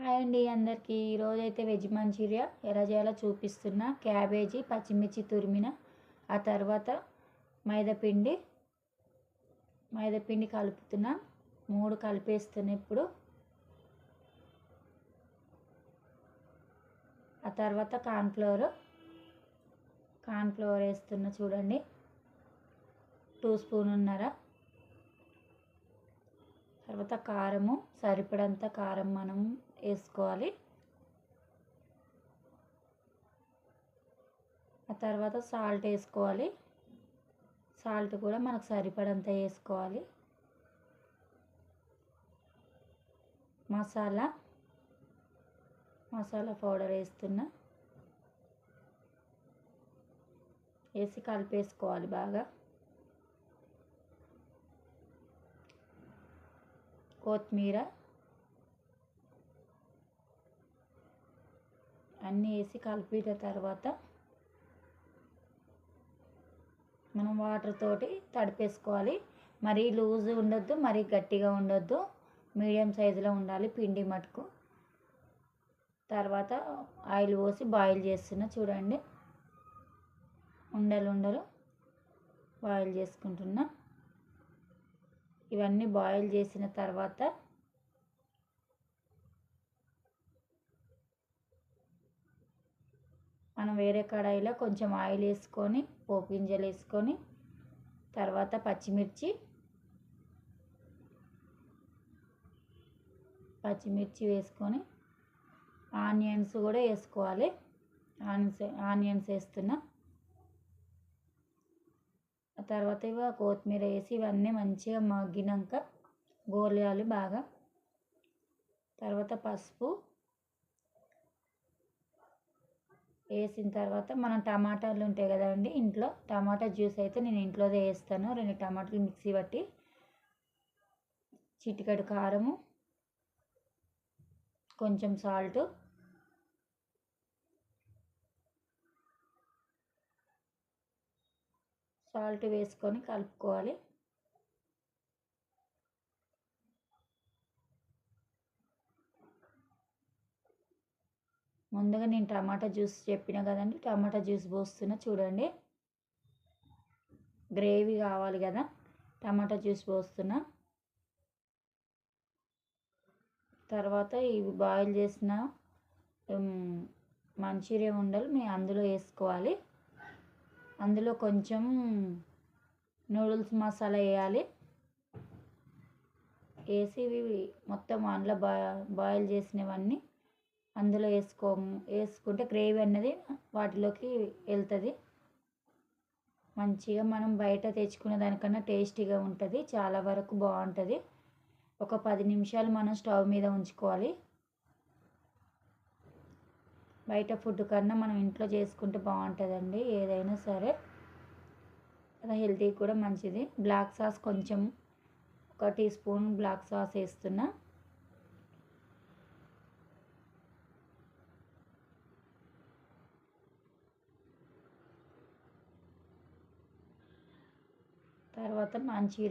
Hi అండి అందరికీ. ఈరోజైతే వెజ్ మంచూరియా. ఎలా చేయాలో చూపిస్తున్నా. క్యాబేజీ పచ్చిమిర్చి తురిమిన ఆ తర్వాత మైదాపిండి మైదాపిండి కలుపుతున్నా. మూడు కలిపేస్తున్నా ఇప్పుడు. ఆ తర్వాత కార్న్ఫ్లవర్ కార్న్ఫ్లవర్ వేస్తున్నా చూడండి. టూ స్పూన్ ఉన్నారా. తర్వాత కారము సరిపడంత కారం మనం వేసుకోవాలి. ఆ తర్వాత సాల్ట్ వేసుకోవాలి. సాల్ట్ కూడా మనకు సరిపడంత వేసుకోవాలి. మసాలా మసాలా పౌడర్ వేస్తున్నా. వేసి కలిపేసుకోవాలి బాగా. కొత్తిమీర అన్నీ వేసి కలిపిన తర్వాత మనం వాటర్ తోటి తడిపేసుకోవాలి. మరీ లూజ్ ఉండొద్దు మరీ గట్టిగా ఉండొద్దు. మీడియం సైజులో ఉండాలి పిండి మటుకు. తర్వాత ఆయిల్ పోసి బాయిల్ చేస్తున్నా చూడండి. ఉండలు ఉండలు బాయిల్ చేసుకుంటున్నా. ఇవన్నీ బాయిల్ చేసిన తర్వాత మనం వేరే కడాయిలో కొంచెం ఆయిల్ వేసుకొని పోపు గింజలు వేసుకొని తర్వాత పచ్చిమిర్చి పచ్చిమిర్చి వేసుకొని ఆనియన్స్ కూడా వేసుకోవాలి. ఆనియన్స్ ఆనియన్స్ వేస్తున్నా తర్వాత ఇక కొత్తిమీర వేసి ఇవన్నీ మంచిగా మగ్గినాక గోలియాలి బాగా. తర్వాత పసుపు వేసిన తర్వాత మనం టమాటాలు ఉంటాయి కదండి ఇంట్లో టమాటా జ్యూస్ అయితే నేను ఇంట్లోదే వేస్తాను. రెండు టమాటాలు మిక్సీ పట్టి చిటికెడు కారము కొంచెం సాల్ట్ సాల్ట్ వేసుకొని కలుపుకోవాలి. ముందుగా నేను టమాటా జ్యూస్ చెప్పిన కదండి టమాటా జ్యూస్ పోస్తున్నా చూడండి. గ్రేవీ కావాలి కదా టమాటా జ్యూస్ పోస్తున్నా. తర్వాత ఇవి బాయిల్ చేసిన మంచూరియా ఉండలు మేము అందులో వేసుకోవాలి. అందులో కొంచెం నూడిల్స్ మసాలా వేయాలి. వేసి మొత్తం అందులో బా బాయిల్ చేసినవన్నీ అందులో వేసుకో వేసుకుంటే గ్రేవీ అన్నది వాటిలోకి వెళ్తుంది. మంచిగా మనం బయట తెచ్చుకునే దానికన్నా టేస్టీగా ఉంటుంది. చాలా వరకు బాగుంటుంది. ఒక పది నిమిషాలు మనం స్టవ్ మీద ఉంచుకోవాలి. బయట ఫుడ్ కన్నా మనం ఇంట్లో చేసుకుంటే బాగుంటుందండి ఏదైనా సరే. అది హెల్తీ కూడా మంచిది. బ్లాక్ సాస్ కొంచెం ఒక టీ స్పూన్ బ్లాక్ సాస్ వేస్తున్నా. తర్వాత మంచూరియా